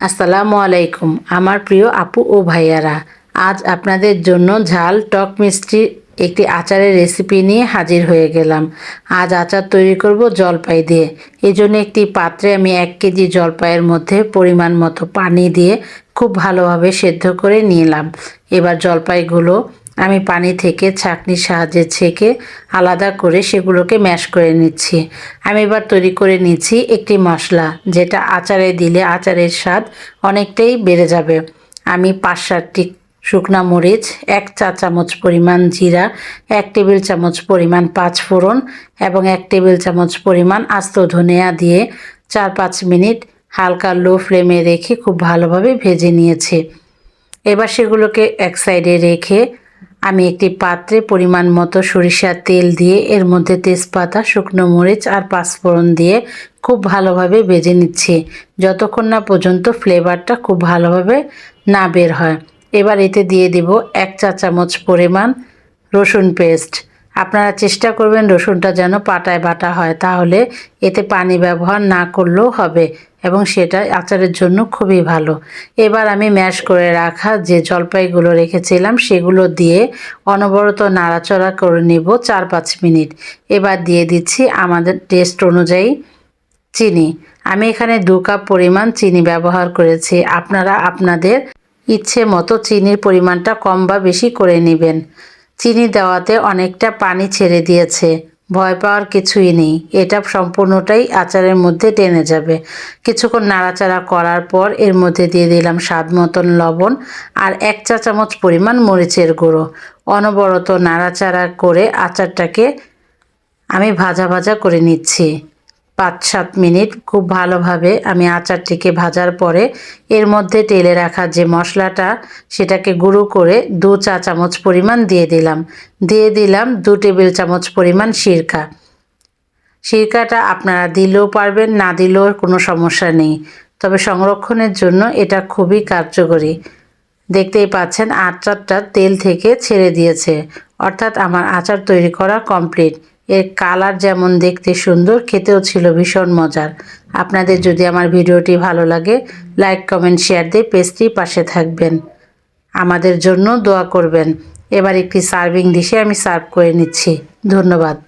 আসসালামু আলাইকুম, আমার প্রিয় আপু ও ভাইয়ারা। আজ আপনাদের জন্য ঝাল টক মিষ্টি একটি আচারের রেসিপি নিয়ে হাজির হয়ে গেলাম। আজ আচার তৈরি করব জলপাই দিয়ে। এই জন্য একটি পাত্রে আমি এক কেজি জলপাইয়ের মধ্যে পরিমাণ মতো পানি দিয়ে খুব ভালোভাবে সেদ্ধ করে নিলাম। এবার জলপাইগুলো আমি পানি থেকে ছাঁকনির সাহায্যে ছেঁকে আলাদা করে সেগুলোকে ম্যাশ করে নিচ্ছি। আমি এবার তৈরি করে নিচ্ছি একটি মশলা, যেটা আচারে দিলে আচারের স্বাদ অনেকটাই বেড়ে যাবে। আমি পাঁচ সাতটি শুকনা মরিচ, এক চা চামচ পরিমাণ জিরা, এক টেবিল চামচ পরিমাণ পাঁচ ফোড়ন এবং এক টেবিল চামচ পরিমাণ আস্ত ধনিয়া দিয়ে চার পাঁচ মিনিট হালকা লো ফ্লেমে রেখে খুব ভালোভাবে ভেজে নিয়েছি। এবার সেগুলোকে এক সাইডে রেখে আমি একটি পাত্রে পরিমাণ মতো সরিষার তেল দিয়ে এর মধ্যে তেজপাতা, শুকনো মরিচ আর পাঁচফোড়ন দিয়ে খুব ভালোভাবে বেজে নিচ্ছি। যতক্ষণ না পর্যন্ত ফ্লেভারটা খুব ভালোভাবে না বের হয়। এবার এতে দিয়ে দিব এক চা চামচ পরিমাণ রসুন পেস্ট। আপনারা চেষ্টা করবেন রসুনটা যেন পাটায় বাটা হয়, তাহলে এতে পানি ব্যবহার না করলেও হবে এবং সেটা আচারের জন্য খুবই ভালো। এবার আমি ম্যাশ করে রাখা যে জলপাইগুলো রেখেছিলাম, সেগুলো দিয়ে অনবরত নাড়াচড়া করে নিব চার পাঁচ মিনিট। এবার দিয়ে দিচ্ছি আমাদের টেস্ট অনুযায়ী চিনি। আমি এখানে দু কাপ পরিমাণ চিনি ব্যবহার করেছি। আপনারা আপনাদের ইচ্ছে মতো চিনির পরিমাণটা কম বা বেশি করে নেবেন। চিনি দেওয়াতে অনেকটা পানি ছেড়ে দিয়েছে। ভয় পাওয়ার কিছুই নেই। এটা সম্পূর্ণটাই আচারের মধ্যে টেনে যাবে। কিছুক্ষণ নাড়াচাড়া করার পর এর মধ্যে দিয়ে দিলাম স্বাদ মতন লবণ আর এক চা চামচ পরিমাণ মরিচের গুঁড়ো। অনবরত নাড়াচাড়া করে আচারটাকে আমি ভাজা ভাজা করে নিচ্ছি। পাঁচ সাত মিনিট খুব ভালোভাবে আমি আচারটিকে ভাজার পরে এর মধ্যে তেলে রাখা যে মশলাটা সেটাকে গুঁড়ো করে দু চা চামচ পরিমাণ দিয়ে দিলাম। দিয়ে দিলাম দু টেবিল চামচ পরিমাণ সিরকা। সিরকাটা আপনারা দিলেও পারবেন, না দিলেও কোনো সমস্যা নেই। তবে সংরক্ষণের জন্য এটা খুবই কার্যকরী। দেখতেই পাচ্ছেন আচারটা তেল থেকে ছেড়ে দিয়েছে। অর্থাৎ আমার আচার তৈরি করা কমপ্লিট। এর কালার যেমন দেখতে সুন্দর, খেতেও ছিল ভীষণ মজার। আপনাদের যদি আমার ভিডিওটি ভালো লাগে লাইক কমেন্ট শেয়ার দিয়ে পেজটি পাশে থাকবেন। আমাদের জন্য দোয়া করবেন। এবার একটি সার্ভিং ডিশে আমি সার্ভ করে নিচ্ছি। ধন্যবাদ।